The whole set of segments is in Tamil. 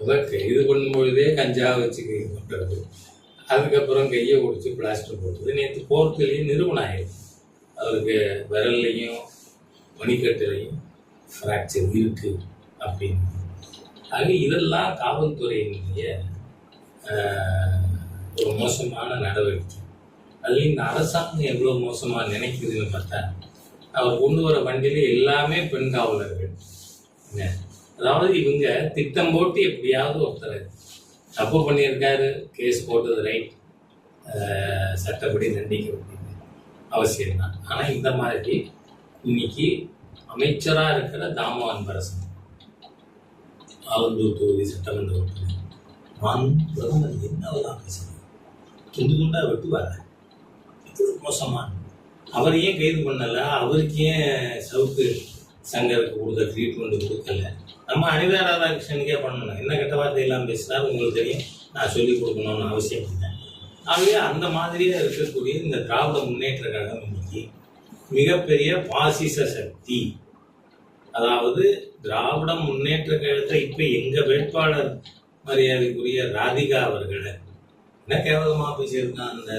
முதல் கைது பண்ணும்பொழுதே கஞ்சா வச்சு கைது பண்ணுறது அதுக்கப்புறம் கையை ஒடிச்சு பிளாஸ்டர் போட்டது நேற்று கோர்ட்டுலேயும் நிறுவனம் ஆயிடுச்சு அவருக்கு விரல்லையும் மணிக்கட்டுலையும் ஃப்ராக்சர் இருக்கு அப்படின்னு. ஆக இதெல்லாம் காவல்துறையினுடைய ஒரு மோசமான நடவடிக்கை. அதுலேயும் இந்த அரசாங்கம் எவ்வளோ மோசமாக நினைக்குதுன்னு பார்த்தா அவர் கொண்டு வர வண்டியில் எல்லாமே பெண் காவலர்கள். என்ன? அதாவது இவங்க திட்டம் போட்டு எப்படியாவது ஒருத்தர் தப்பு பண்ணியிருக்காரு கேஸ் போட்டது ரைட் சட்டப்படி தண்டிக்க வேண்டியது அவசியம் தான் ஆனால் இந்த மாதிரி இன்னைக்கு அமைச்சராக இருக்கிற தாமோ அன்பரசன் ஆலந்தூர் தொகுதி சட்டமன்ற உறுப்பினர் நான் பிரதமர் என்னவெல்லாம் பேசுகிறேன் துண்டு துண்டாக வெட்டுவார் மோசமான அவர் ஏன் கைது பண்ணலை? அவருக்கு ஏன் சவுக்கு சங்கருக்கு கொடுத்த ட்ரீட்மெண்ட் கொடுக்கல? நம்ம அனிதா ராதாகிருஷ்ணனுக்கே பண்ணணும். என்ன கெட்ட வார்த்தை எல்லாம் உங்களுக்கு தெரியும். நான் சொல்லிக் கொடுக்கணும்னு அவசியம் இல்லை. ஆகவே அந்த மாதிரியே இருக்கக்கூடிய இந்த திராவிட முன்னேற்ற கழகம் இன்னைக்கு மிகப்பெரிய பாசிச சக்தி. அதாவது திராவிட முன்னேற்ற கழகத்தை இப்ப எங்க வேட்பாளர் மரியாதைக்குரிய ராதிகா அவர்களை என்ன கேவலமா பேசியிருக்கான் அந்த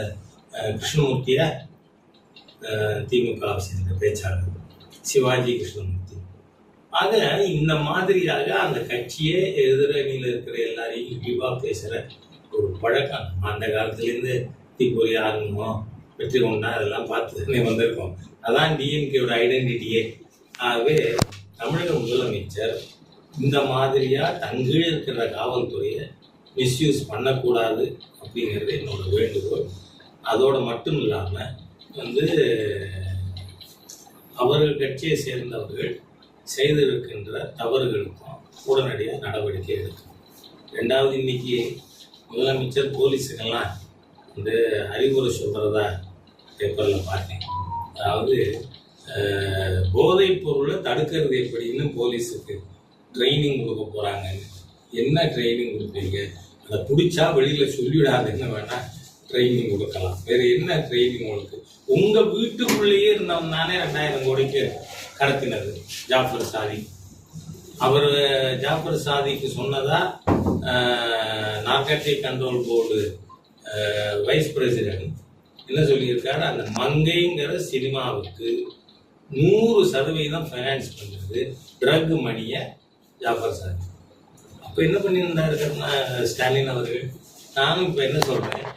கிருஷ்ணமூர்த்தியை கிருஷ்ணமூர்த்திய அஹ், சேர்ந்த பேச்சாளர் சிவாஜி கிருஷ்ணமூர்த்தி. ஆக இந்த மாதிரியாக அந்த கட்சியே எதிரணியில் இருக்கிற எல்லாரையும் இழிவாக பேசுகிற ஒரு பழக்கம். அந்த காலத்துலேருந்து தீப்பொறி ஆகணுமோ வெற்றி கொண்டா அதெல்லாம் பார்த்துதானே வந்திருக்கோம். அதான் டிஎம்கேயோட ஐடென்டிட்டியே ஆகவே தமிழக முதலமைச்சர் இந்த மாதிரியாக தங்கீழ் இருக்கிற காவல்துறையை மிஸ்யூஸ் பண்ணக்கூடாது அப்படிங்கிறது என்னோட வேண்டுகோள். அதோடு மட்டும் இல்லாமல் வந்து அவர்கள் கட்சியை சேர்ந்தவர்கள் செய்திருக்கின்ற தவறுகளுக்கும் உடனடியாக நடவடிக்கை எடுக்கும். ரெண்டாவது இன்னைக்கு முதலமைச்சர் போலீஸுக்கெல்லாம் வந்து அறிவுரை சொல்கிறதா பேப்பரில் பார்த்தேன். அதாவது போதைப் பொருளை தடுக்கிறது எப்படின்னு போலீஸுக்கு ட்ரைனிங் கொடுக்க போகிறாங்க என்ன ட்ரைனிங் கொடுப்பீங்க? அதை பிடிச்சா வெளியில் சொல்லிவிடாதுன்னு வேணால் ட்ரைனிங் கொடுக்கலாம். வேறு என்ன ட்ரைனிங் உங்களுக்கு? உங்கள் வீட்டுக்குள்ளேயே இருந்தவன் தானே ரெண்டாயிரம் கோடிக்கு கடத்தினது ஜாஃபர் சாதி. அவர் ஜாஃபர் சாதிக்கு சொன்னதா narcotic control board vice president என்ன சொல்லியிருக்காரு? அந்த மங்கைங்கிற சினிமாவுக்கு நூறு சதவீதம் ஃபைனான்ஸ் பண்ணுறது ட்ரக் மணியை ஜாஃபர் சாதி. அப்போ என்ன பண்ணியிருந்தாரு ஸ்டாலின் அவர்கள்? நானும் இப்போ என்ன சொல்கிறேன்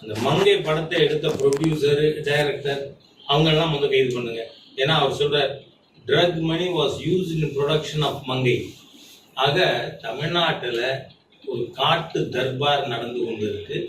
அந்த மங்கை படத்தை எடுத்த ப்ரொடியூசரு டைரக்டர் அவங்கெல்லாம் வந்து கைது பண்ணுங்க. ஏன்னா அவர் சொல்கிறார் drug money was used in production of Mangai ஆக தமிழ்நாட்டில் ஒரு காட்டு தர்பார் நடந்து கொண்டு இருக்குது